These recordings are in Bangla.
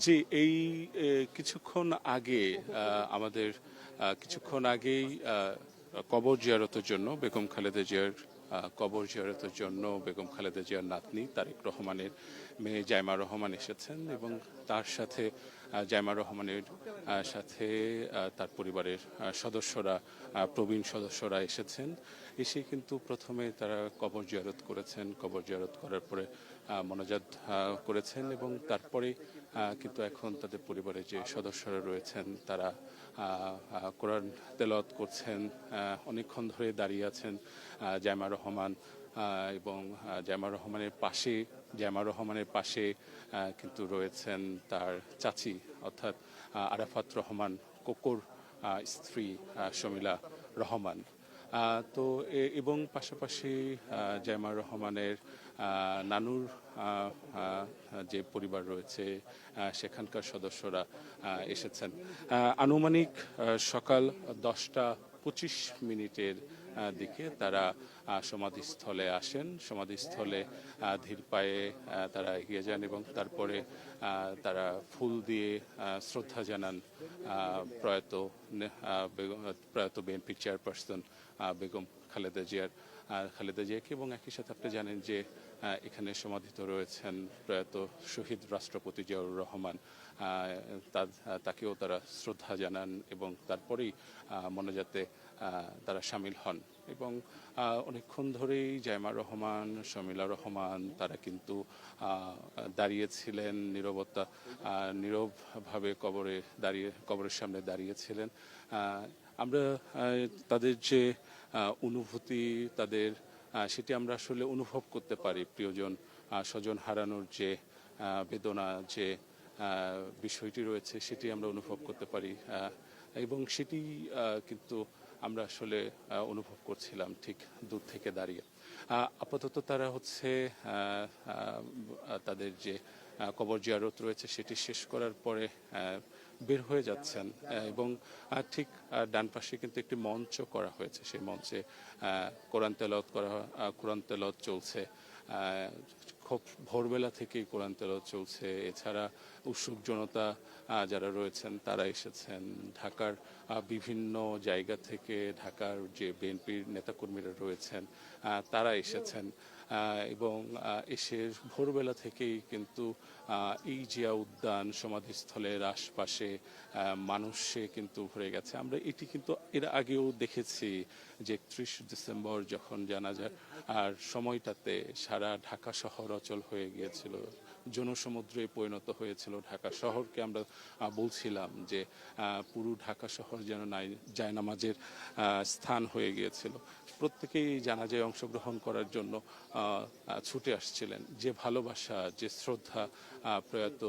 জি এই কিছুক্ষণ আগে আমাদের কিছুক্ষণ আগেই কবর জিয়ারতের জন্য বেগম খালেদা জিয়ার কবর জিয়ারতের জন্য বেগম খালেদা জিয়ার নাতনি তারেক রহমানের মেয়ে জাইমা রহমান এসেছেন এবং তার সাথে জাইমা রহমানের সাথে তার পরিবারের সদস্যরা প্রবীণ সদস্যরা এসেছেন। এসে কিন্তু প্রথমে তারা কবর জিয়ারত করেছেন। কবর জিয়ারত করার পরে মোনাজাত করেছেন এবং তারপরে কিন্তু এখন তাদের পরিবারের যে সদস্যরা রয়েছেন, তারা কোরআন তেলাওয়াত করছেন অনেকক্ষণ ধরে দাঁড়িয়ে আছেন জায়মা রহমান এবং জায়মা রহমানের পাশে, জায়মা রহমানের পাশে কিন্তু রয়েছেন তার চাচি, অর্থাৎ আরাফাত রহমান, কোকর স্ত্রী শমিলা রহমান। তো এবং পাশাপাশি জামার রহমানের নানুর যে পরিবার রয়েছে সেখানকার সদস্যরা এসেছেন। আনুমানিক সকাল দশটা পঁচিশ মিনিটের দিকে তারা সমাধিস্থলে আসেন। সমাধিস্থলে ধীর পায়ে তারা এগিয়ে যান এবং তারপরে তারা ফুল দিয়ে শ্রদ্ধা জানান প্রয়াত প্রয়াত বিএনপি চেয়ারপারসন বেগম খালেদা জিয়ার। খালেদা জিয়াকে এবং একই সাথে আপনি জানেন যে এখানে সমাধিত রয়েছেন প্রয়াত শহীদ রাষ্ট্রপতি জিয়াউর রহমান। তাকেও তারা শ্রদ্ধা জানান এবং তারপরেই মনাজাতে তারা সামিল হন। এবং অনেকক্ষণ ধরেই জায়মা রহমান, শমিলা রহমান তারা কিন্তু দাঁড়িয়েছিলেন নীরবতা নীরবভাবে কবরে দাঁড়িয়ে, কবরের সামনে দাঁড়িয়েছিলেন। আমরা তাদের যে অনুভূতি, তাদের সেটি আমরা আসলে অনুভব করতে পারি প্রিয়জন স্বজন হারানোর যে বেদনা, যে বিষয়টি রয়েছে সেটি আমরা অনুভব করতে পারি এবং সেটি কিন্তু আমরা আসলে অনুভব করছিলাম ঠিক দূর থেকে দাঁড়িয়ে। আপাতত তারা হচ্ছে তাদের যে কবর জিয়ারত রয়েছে সেটি শেষ করার পরে বের হয়ে যাচ্ছেন এবং ঠিক ডান পাশে কিন্তু একটি মঞ্চ করা হয়েছে। সেই মঞ্চে কোরআন তেলত করা কোরআন তেলত চলছে। খুব ভোরবেলা থেকেই কোরআন তেলাওয়াত চলছে। এছাড়া উৎসুক জনতা যারা রয়েছেন, তারা এসেছেন। ঢাকার বিভিন্ন জায়গা থেকে ঢাকার যে বিএনপির নেতাকর্মীরা রয়েছেন তারা এসেছেন। এবং এসে ভোরবেলা থেকেই কিন্তু এই জিয়া উদ্যান, সমাধিস্থলের আশপাশে মানুষে কিন্তু ভরে গেছে। আমরা এটি কিন্তু এর আগেও দেখেছি যে একত্রিশ ডিসেম্বর যখন জানাজার, আর সময়টাতে সারা ঢাকা শহর অচল হয়ে গিয়েছিল। জনসমুদ্রে পরিণত হয়েছিল ঢাকা শহরকে আমরা বলছিলাম যে পুরো ঢাকা শহর যেন জায়নামাজের স্থান হয়ে গিয়েছিল। প্রত্যেকেই জানাজায় অংশগ্রহণ করার জন্য ছুটে আসছিলেন। যে ভালোবাসা, যে শ্রদ্ধা প্রয়াত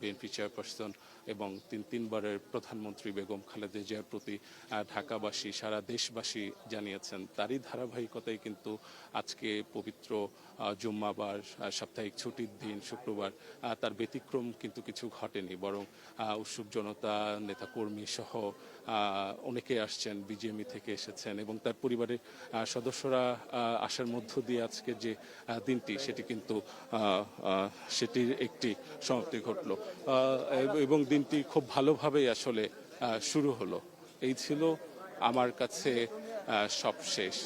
বিএনপি চেয়ারপারসন এবং তিন, তিনবারের প্রধানমন্ত্রী বেগম খালেদা জিয়ার প্রতি ঢাকাবাসী, সারা দেশবাসী জানিয়েছেন, তারই ধারাবাহিকতায় কিন্তু আজকে পবিত্র জুম্মাবার সাপ্তাহিক ছুটির দিন, শুক্রবার তার ব্যতিক্রম কিন্তু কিছু ঘটেনি, বরং উৎসুক জনতা, নেতাকর্মী সহ অনেকে আসছেন বিজেএমই থেকে এসেছেন, এবং তার পরিবারের সদস্যরা আসার মধ্য দিয়ে আজকে যে দিনটি, সেটি কিন্তু সেটির একটি সমাপ্তি ঘটলো। এবং দিনটি খুব ভালোভাবেই আসলে শুরু হলো। এই ছিল আমার কাছে সব শেষ